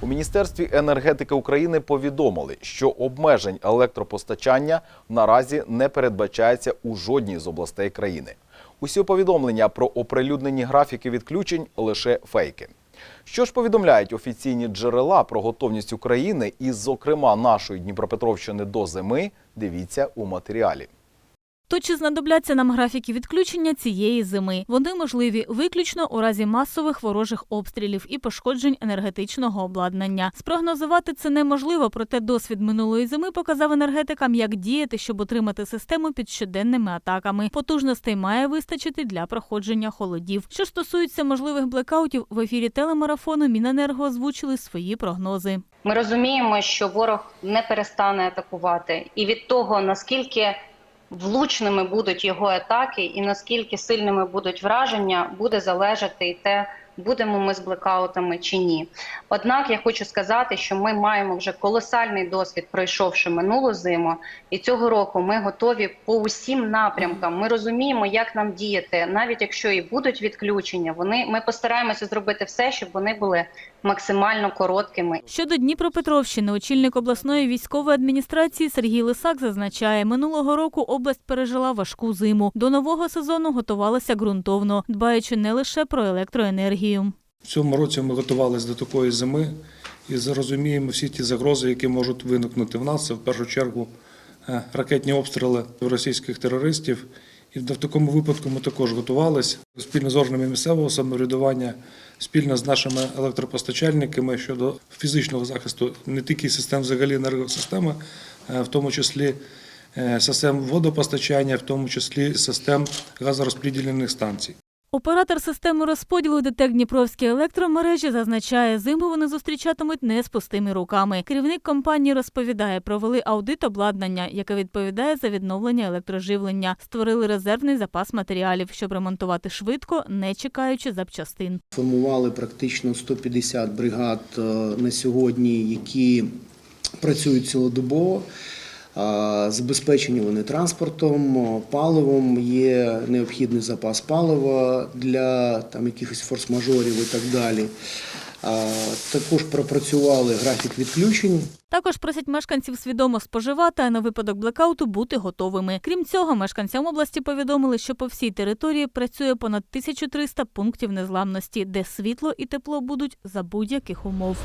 У Міністерстві енергетики України повідомили, що обмежень електропостачання наразі не передбачається у жодній з областей країни. Усі повідомлення про оприлюднені графіки відключень лише фейки. Що ж повідомляють офіційні джерела про готовність України і, зокрема, нашої Дніпропетровщини до зими, дивіться у матеріалі. То чи знадобляться нам графіки відключення цієї зими? Вони можливі виключно у разі масових ворожих обстрілів і пошкоджень енергетичного обладнання. Спрогнозувати це неможливо, проте досвід минулої зими показав енергетикам, як діяти, щоб утримати систему під щоденними атаками. Потужностей має вистачити для проходження холодів. Що стосується можливих блекаутів, в ефірі телемарафону Міненерго озвучили свої прогнози. Ми розуміємо, що ворог не перестане атакувати, і від того наскільки влучними будуть його атаки, і наскільки сильними будуть враження, буде залежати і те, будемо ми з блекаутами чи ні. Однак я хочу сказати, що ми маємо вже колосальний досвід, пройшовши минулу зиму, і цього року ми готові по усім напрямкам. Ми розуміємо, як нам діяти, навіть якщо і будуть відключення, вони ми постараємося зробити все, щоб вони були максимально короткими Щодо Дніпропетровщини, очільник обласної військової адміністрації Сергій Лисак зазначає, минулого року область пережила важку зиму. До нового сезону готувалася ґрунтовно, дбаючи не лише про електроенергію. В цьому році ми готувалися до такої зими і зрозуміємо всі ті загрози, які можуть виникнути в нас. Це в першу чергу е, ракетні обстріли російських терористів. І в такому випадку ми також готувалися спільно з органами місцевого самоврядування, спільно з нашими електропостачальниками щодо фізичного захисту не тільки систем взагалі енергосистеми, е, в тому числі е, систем водопостачання, в тому числі систем газорозподільних станцій. Оператор системи розподілу ДТЕК Дніпровські електромережі зазначає, зиму вони зустрічатимуть не з пустими руками. Керівник компанії розповідає, провели аудит обладнання, яке відповідає за відновлення електроживлення. Створили резервний запас матеріалів, щоб ремонтувати швидко, не чекаючи запчастин. Формували практично 150 бригад е, на сьогодні, які працюють цілодобово. Забезпечені вони транспортом, паливом, є необхідний запас палива для там, якихось форс-мажорів і так далі. Також пропрацювали графік відключень. Також просять мешканців свідомо споживати, а на випадок блекауту бути готовими. Крім цього, мешканцям області повідомили, що по всій території працює понад 1300 пунктів незламності, де світло і тепло будуть за будь-яких умов.